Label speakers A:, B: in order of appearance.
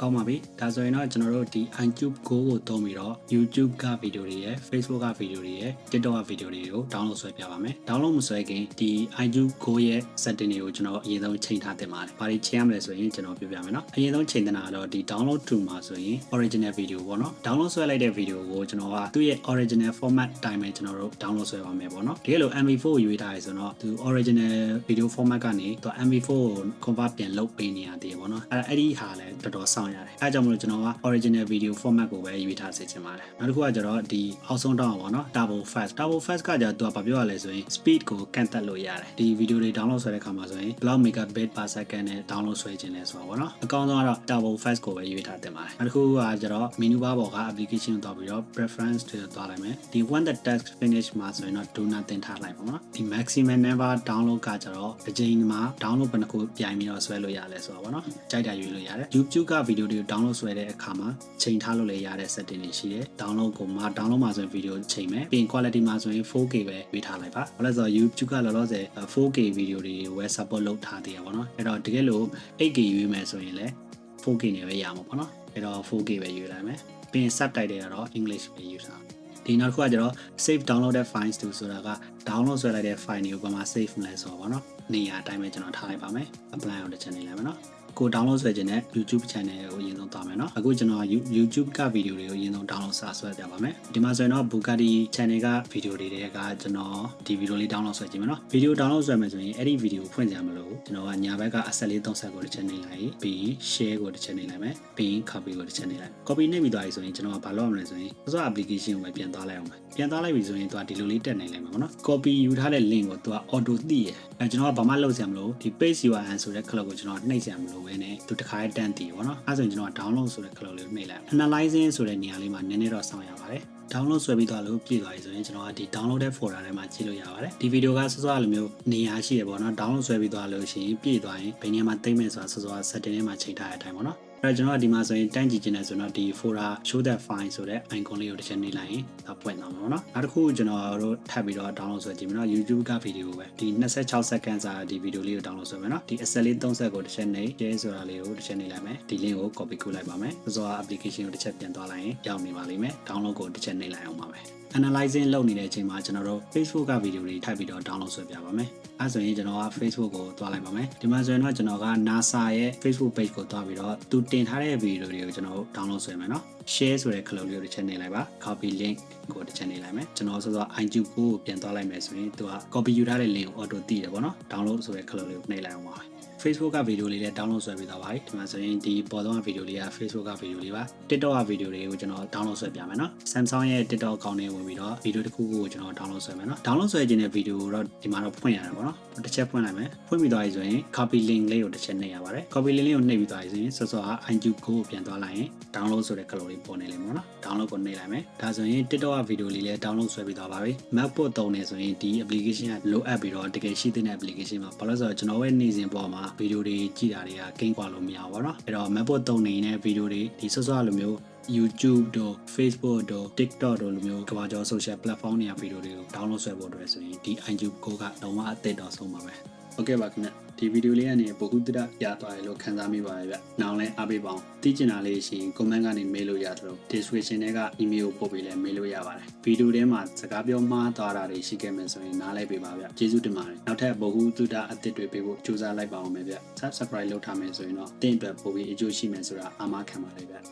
A: ကောင်းပါပြီဒါဆိုရင်တော့ကျွန်တော်တို့ဒီ iTube Go ကိုသုံးပြီးတော့ YouTube ကဗီဒီယိုတွေရယ် Facebook ကဗီဒီယိုတွေရယ် TikTok ကဗီဒီယိုတွေကို download ဆွဲပြပါမယ် download မဆွဲခင်ဒီ iTube Go ရဲ့ setting တွေကိုကျွန်တော်အရင်ဆုံးချိန်ထားတင်ပါတယ်ဘာတွေချိန်ရမလဲဆိုရင်ကျွန်တော်ပြောပြမယ်နော်အရင်ဆုံးချိန်တင်တာကတော့ဒီ download to မှာဆိုရင် original video ပေါ့နော် download ဆွဲလိုက်တဲ့ video ကိုကျွန်တော်ကသူ့ရဲ့ original format အတိုင်းပဲကျွန်တော်တို့ download ဆွဲပါမယ်ပေါ့နော်တကယ်လို့ MV4 ကိုရွေးထားရဆိုတော့သူ original video format ကနေသူ MV4 ကို convert ပြန်လုပ်ပေးနေရသေးတယ်ပေါ့နော်အဲ့အဲ့ဒီဟာလည်းတော်တော်စောင့်ရတယ်အဲကြောင့်မလို့ကျွန်တော်က original video format ကိုပဲရွေးထားစေချင်ပါတယ်နောက်တစ်ခုကကျတော့ဒီအောက်ဆုံးတောင်းပါပေါ့နော် turbo fast turbo fast ကကျတော့သူကဘာပြောရလဲဆိုရင် speed ကိုကန့်သက်လို့ရတယ်ဒီ video တွေ download ဆွဲတဲ့ခါမှာဆိုရင်ဘယ်လောက် megabit per second နဲ့ download ဆွဲခြင်းလဲဆိုတော့ပေါ့နော်အကောင်းဆုံးကတော့ turbo fast ကိုပဲရွေးထားတင်ပါတယ်နောက်တစ်ခုကကျတော့ menu bar ပေါ်က application ကိုတောက်ပြီးတော့ preference တွေသွားလိုက်မယ်ဒီ when the task finish မှာဆိုရင်တော့ do not တင်ထားလိုက်ပါတော့ဒီ maximum number download ကကျတော့တစ်ချိန်မှာ download ဘယ်နှခုပြိုင်ပြီးတော့ဆွဲလို့ရလဲဆိုတော့ပေါ့နော်ကြိုက်တာရွေးလို့ရတယ် YouTube က video တွေကို download ဆွဲတဲ့အခါမှာချိန်ထားလို့လည်းရတဲ့ setting တွေရှိတယ် download ကိုမှာ download မှာဆိုရင် video ချိန်မယ်ပြီးရင် quality မှာဆိုရင် 4K ပဲရွေးထားလိုက်ပါဘာလို့လဲဆိုတော့ YouTube ကလောလောဆယ် 4K video တွေဝယ် support လုပ်ထားသေးရပါတော့အဲ့တော့တကယ်လို့ 8K ရွေးမယ်ဆိုရင်လည်း 4K နဲ့ပဲရမှာပေါ့နော်အဲ့တော့ 4K ပဲရွေးလိုက်မယ်ပြီးရင် subtitle တွေကတော့ English ပဲယူထားဒီနောက်တစ်ခုကကျတော့ save downloaded files to ဆိုတာက download ဆွဲလိုက်တဲ့ file တွေကိုဘာမှ save မလဲဆိုတော့ဗောနော်နေရာအတိုင်းပဲကျွန်တော်ထားလိုက်ပါမယ် apply အောင်တစ်ချက်နေလိုက်မယ်နော် ကို download ဆွဲခြင်းနဲ့ YouTube channel ကိုအရင်ဆုံးသွားမယ်နော်အခုကျွန်တော် YouTube ကဗီဒီယိုတွေကိုအရင်ဆုံး download စာဆွဲပြပါမယ်ဒီမှာဆိုရင်တော့ Bugatti channel ကဗီဒီယိုတွေတဲ့ကကျွန်တော်ဒီဗီဒီယိုလေး download ဆွဲခြင်းမယ်နော်ဗီဒီယို download ဆွဲမယ်ဆိုရင်အဲ့ဒီဗီဒီယိုဖွင့်ကြမလို့ကျွန်တော်ကညာဘက်ကအဆက်လေး၃ဆက်ကိုတစ်ချက်နေလိုက်ပြီး share ကိုတစ်ချက်နေလိုက်မယ်ပြီး copy ကိုတစ်ချက်နေလိုက် copy နေပြီးသွားပြီဆိုရင်ကျွန်တော်ကဘာလုပ်ရမလဲဆိုရင်စစ application ကိုပဲပြန်သွားလိုက်အောင်မယ်ပြန်သွားလိုက်ပြီဆိုရင်သူကဒီလိုလေးတက်နေလိုက်မှာပေါ့နော် copy ယူထားတဲ့ link ကိုသူက auto သိရယ်အဲကျွန်တော်ကဘာမှလုပ်ဆရာမလို့ဒီ page URL ဆိုတဲ့ click ကိုကျွန်တော်နှိပ်ဆရာမလို့ဘဲနဲ့သူတခါတည်းတန်းတည်ပေါ့နော်အဲဆိုရင်ကျွန်တော်က download ဆိုတဲ့ cloud လေးကိုနှိပ်လိုက် analyzing ဆိုတဲ့နေရာလေးမှာနည်းနည်းတော့စောင့်ရပါတယ် download ဆွဲပြီးသွားလို့ပြည့်သွားပြီဆိုရင်ကျွန်တော်ကဒီ download တဲ့ folder ထဲမှာကြည့်လို့ရပါတယ်ဒီဗီဒီယိုကစောစောလိုမျိုးနေရာရှိရပေါ့နော် download ဆွဲပြီးသွားလို့ရှိရင်ပြည့်သွားရင်ဘယ်နေရာမှာသိမ့်မယ်ဆိုတာစောစော setting ထဲမှာချိန်ထားတဲ့အတိုင်းပေါ့နော် အဲ့တော့ကျွန်တော်ကဒီမှာဆိုရင်တန်းကြည့်ခြင်းနဲ့ဆိုတော့ဒီ folder show that file ဆိုတဲ့ icon လေးကိုတစ်ချက်နှိပ်လိုက်ရင်ဒါပွင့်သွားမှာပေါ့နော်နောက်တစ်ခုကျွန်တော်တို့ထပ်ပြီးတော့ download ဆွဲကြည့်မယ်နော် YouTube ကဗီဒီယိုပဲဒီ26 second စာဒီဗီဒီယိုလေးကို download ဆွဲမယ်နော်ဒီ asset လေး30ကိုတစ်ချက်နှိပ် share ဆိုတာလေးကိုတစ်ချက်နှိပ်လိုက်မယ်ဒီ link ကို copy ကူးလိုက်ပါမယ်ဆိုတော့ application ကိုတစ်ချက်ပြန်သွားလိုက်ရင်ရောက်နေပါလိမ့်မယ် download ကိုတစ်ချက်နှိပ်လိုက်အောင်ပါပဲ analyzing လုပ်နေတဲ့အချိန်မှာကျွန်တော်တို့ Facebook ကဗီဒီယိုတွေထပ်ပြီးတော့ download ဆွဲပြပါမယ်အဲဆိုရင်ကျွန်တော်က Facebook ကိုသွားလိုက်ပါမယ်ဒီမှာဆိုရင်တော့ကျွန်တော်က NASA ရဲ့ Facebook page ကိုသွားပြီးတော့သူတင်ထားတဲ့ဗီဒီယိုတွေကိုကျွန်တော် download ဆွဲမယ်နော် share ဆိုတဲ့ cloud လေးကိုတစ်ချက်နှိပ်လိုက်ပါ copy link ကိုတစ်ချက်နှိပ်လိုက်မယ်ကျွန်တော်ဆိုတော့ iTunes ကိုပြန်သွားလိုက်မယ်ဆိုရင်သူက copy ယူထားတဲ့ link ကို auto တည်တယ်ပေါ့နော် download ဆိုတဲ့ cloud လေးကိုနှိပ်လိုက်အောင်ပါ Facebook ကဗီဒီယိုလေးလည်း download ဆွဲပေးသွားပါပြီဒီမှာဆိုရင်ဒီပေါ်တော့ဗီဒီယိုလေးက Facebook ကဗီဒီယိုလေးပါ TikTok ကဗီဒီယိုတွေကိုကျွန်တော် download ဆွဲပြမယ်နော် Samsung ရဲ့ TikTok အကောင့်ထဲဝင်ပြီးတော့ဗီဒီယိုတစ်ခုခုကိုကျွန်တော် download ဆွဲမယ်နော် download ဆွဲခြင်းတဲ့ဗီဒီယိုတော့ဒီမှာတော့ဖွင့်ရတယ်ပေါ့နော်တစ်ချက်ဖွင့်လိုက်မယ်ဖွင့်ပြီးသွားပြီဆိုရင် copy link လေးကိုတစ်ချက်နှိပ်ရပါတယ် copy link လေးကိုနှိပ်ပြီးသွားပြီဆိုရင်စောစောက iTunes ကိုပြန်သွားလိုက်ရင် download ဆိုတဲ့ cloud လေးပေါ်နေလိမ့်မယ်နော် download ကိုနှိပ်လိုက်မယ်ဒါဆိုရင် TikTok ကဗီဒီယိုလေးလည်း download ဆွဲပြီးသွားပါပြီ MacBook သုံးနေဆိုရင်ဒီ application ကလိုအပ်ပြီးတော့တကယ်ရှိတဲ့ application မှာဘာလို့ဆိုတော့ကျွန်တော်ရဲ့နေစဉ်ပေါ်မှာဗီဒီယိုတွေကြည့်တာတွေကကိန်းကွာလို့မရဘူးပေါ့နော်အဲ့တော့ MacBook သုံးနေတဲ့ဗီဒီယိုတွေဒီစောစောလိုမျိုး YouTube တို့ Facebook တို့ TikTok တို့လိုမျိုးကမ္ဘာကျော် social platform တွေကဗီဒီယိုတွေကို download ဆွဲဖို့အတွက်ဆိုရင်ဒီ iTunes Go ကတော့မှအသစ်တော့ဆုံးပါပဲ။ Okay ပါခင်ဗျ။ဒီဗီဒီယိုလေးကနေဘ ഹു တရရသွားတယ်လို့ခံစားမိပါတယ်ဗျ။နောက်လည်းအားပေးပါအောင်။သိချင်တာလေးရှိရင် comment ကနေမေးလို့ရတယ်လို့ description ထဲက email ကိုပို့ပြီးလည်းမေးလို့ရပါတယ်။ဗီဒီယိုထဲမှာစကားပြောမှားသွားတာတွေရှိခဲ့မယ်ဆိုရင်နားလိုက်ပေးပါဗျ။ကျေးဇူးတင်ပါတယ်။နောက်ထပ်ဘ ഹു တရအသစ်တွေပေးဖို့ကြိုးစားလိုက်ပါအောင်မယ်ဗျ။ subscribe လုပ်ထားမယ်ဆိုရင်တော့တင့်အတွက်ပို့ပြီးအကျိုးရှိမယ်ဆိုတာအာမခံပါတယ်ဗျ။